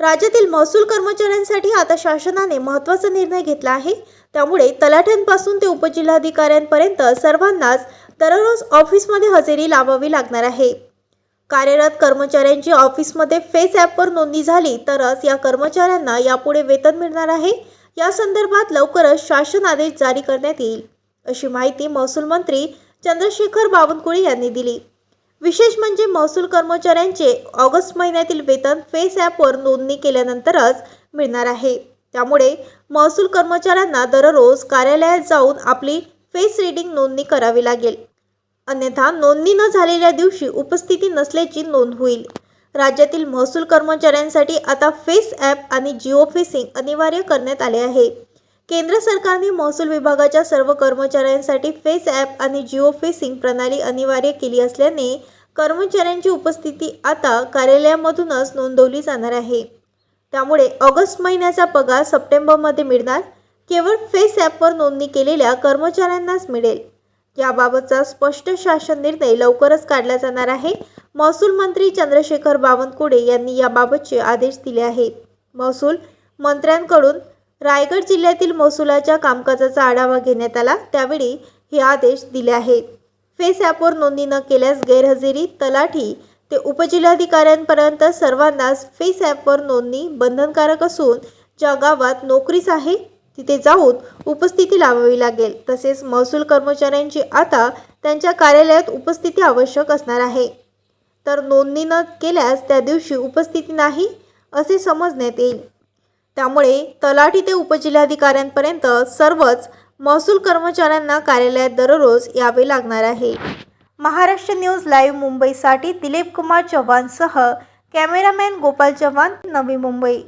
राज्यातील महसूल कर्मचाऱ्यांसाठी आता शासनाने महत्त्वाचा निर्णय घेतला आहे. त्यामुळे तलाठ्यांपासून ते उपजिल्हाधिकाऱ्यांपर्यंत सर्वांनाच दररोज ऑफिसमध्ये हजेरी लावावी लागणार आहे. कार्यरत कर्मचाऱ्यांची ऑफिसमध्ये फेस ॲपवर नोंदणी झाली तरच या कर्मचाऱ्यांना यापुढे वेतन मिळणार आहे. या संदर्भात लवकरच शासन आदेश जारी करण्यात येईल अशी माहिती महसूल मंत्री चंद्रशेखर बावनकुळे यांनी दिली. विशेष म्हणजे महसूल कर्मचाऱ्यांचे ऑगस्ट महिन्यातील वेतन फेस ॲपवर नोंदणी केल्यानंतरच मिळणार आहे. त्यामुळे महसूल कर्मचाऱ्यांना दररोज कार्यालयात जाऊन आपली फेस रीडिंग नोंदणी करावी लागेल. अन्यथा नोंदणी न झालेल्या दिवशी उपस्थिती नसल्याची नोंद होईल. राज्यातील महसूल कर्मचाऱ्यांसाठी आता फेस ॲप आणि जिओ फेसिंग अनिवार्य करण्यात आले आहे. केंद्र सरकारने महसूल विभागाच्या सर्व कर्मचाऱ्यांसाठी फेस ॲप आणि जिओ फेसिंग प्रणाली अनिवार्य केली असल्याने कर्मचाऱ्यांची उपस्थिती आता कार्यालयामधूनच नोंदवली जाणार आहे. त्यामुळे ऑगस्ट महिन्याचा पगार सप्टेंबरमध्ये मिळणार केवळ फेस ॲपवर नोंदणी केलेल्या कर्मचाऱ्यांनाच मिळेल. याबाबतचा स्पष्ट शासन निर्णय लवकरच काढला जाणार आहे. महसूल मंत्री चंद्रशेखर बावनकुळे यांनी याबाबतचे आदेश दिले आहेत. महसूल मंत्र्यांकडून रायगड जिल्ह्यातील महसुलाच्या कामकाजाचा आढावा घेण्यात आला. त्यावेळी हे आदेश दिले आहेत. फेस ॲपवर नोंदणी न केल्यास गैरहजेरी तलाठी ते उपजिल्हाधिकाऱ्यांपर्यंत सर्वांनाच फेस ॲपवर नोंदणी बंधनकारक असून ज्या गावात नोकरीच आहे तिथे जाऊन उपस्थिती लावावी लागेल. तसेच महसूल कर्मचाऱ्यांची आता त्यांच्या कार्यालयात उपस्थिती आवश्यक असणार आहे. तर नोंदणी न केल्यास त्या दिवशी उपस्थिती नाही असे समजण्यात येईल. त्यामुळे तलाठी ते उपजिल्हाधिकाऱ्यांपर्यंत सर्वच महसूल कर्मचाऱ्यांना कार्यालयात दररोज यावे लागणार आहे. महाराष्ट्र न्यूज लाईव्ह मुंबईसाठी दिलीप कुमार चव्हाणसह कॅमेरामॅन गोपाल चव्हाण नवी मुंबई.